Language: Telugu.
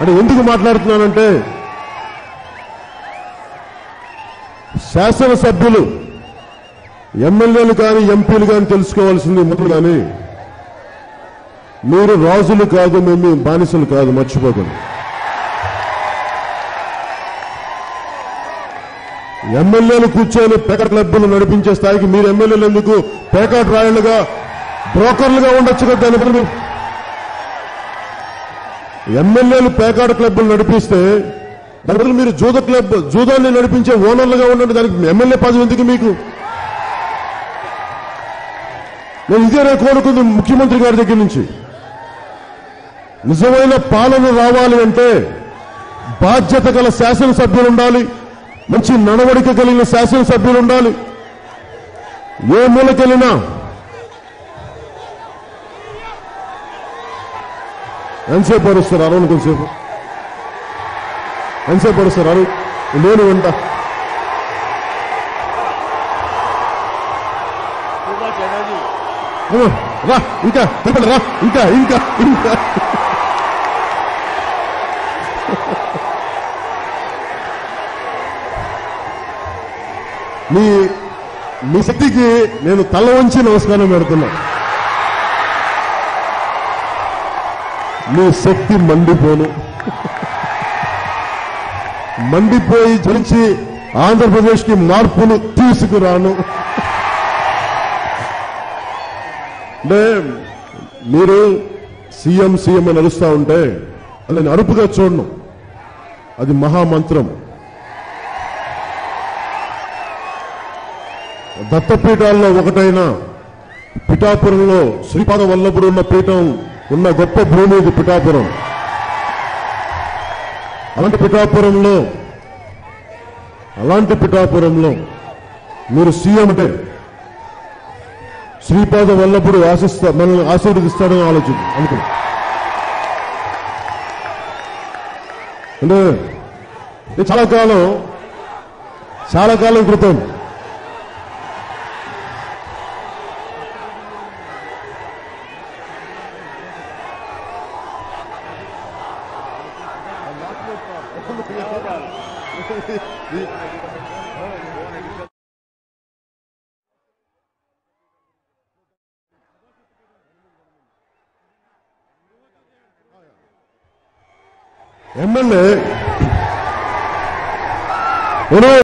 అంటే ఎందుకు మాట్లాడుతున్నానంటే శాసనసభ్యులు ఎమ్మెల్యేలు కానీ ఎంపీలు కానీ తెలుసుకోవాల్సింది ముందు కానీ మీరు రాజులు కాదు మేము బానిసలు కాదు మర్చిపోకండి. ఎమ్మెల్యేలు కూర్చొని పేకట్ లబ్బులు నడిపించే స్థాయికి మీరు ఎమ్మెల్యేలు ఎందుకు? పేకట్ రాయలుగా బ్రోకర్లుగా ఉండొచ్చు కదా దాని మీరు- ఎమ్మెల్యేలు పేకాడ క్లబ్లు నడిపిస్తే దాని మీరు జూద క్లబ్ జూదాన్ని నడిపించే ఓనర్లుగా ఉండండి దానికి ఎమ్మెల్యే పదవి ఎందుకు మీకు? నేను ఇదే నేను కోరుకుంది ముఖ్యమంత్రి గారి దగ్గర నుంచి. నిజమైన పాలన రావాలి అంటే బాధ్యత గల శాసనసభ్యులు ఉండాలి మంచి నడవడిక కలిగిన శాసనసభ్యులు ఉండాలి. ఏ మూలకెళ్ళినా ఎంతసేపు అరుస్తారు అరవై కొంతసేపు ఎంతసేపు అరుస్తారు అరవై నేను ఉంటా. రా ఇంకా తప్పండి రా ఇంకా ఇంకా ఇంకా. మీ మీ శక్తికి నేను తల వంచి నమస్కారం పెడుతున్నా. మీ శక్తి మండిపోను. మండిపోయి జ్వలించి ఆంధ్రప్రదేశ్కి మార్పును తీసుకురాను. అంటే మీరు సీఎం సీఎం అని అరుస్తా ఉంటే అది నేను అరుపుగా చూడను. అది మహామంత్రం. దత్తపీఠాల్లో ఒకటైన పిఠాపురంలో శ్రీపాద వల్లభుడు ఉన్న పీఠం ఉన్న గొప్ప భూమి ఇది పిఠాపురం. అలాంటి పిఠాపురంలో అలాంటి పిఠాపురంలో మీరు సీఎం అంటే శ్రీపాద వల్లప్పుడు ఆశిస్తా మనల్ని ఆశీర్వదిస్తాడని ఆలోచన అనుకో అంటే చాలా కాలం చాలా కాలం క్రితం. 폴로 그냥 해봐. 옛날에 오늘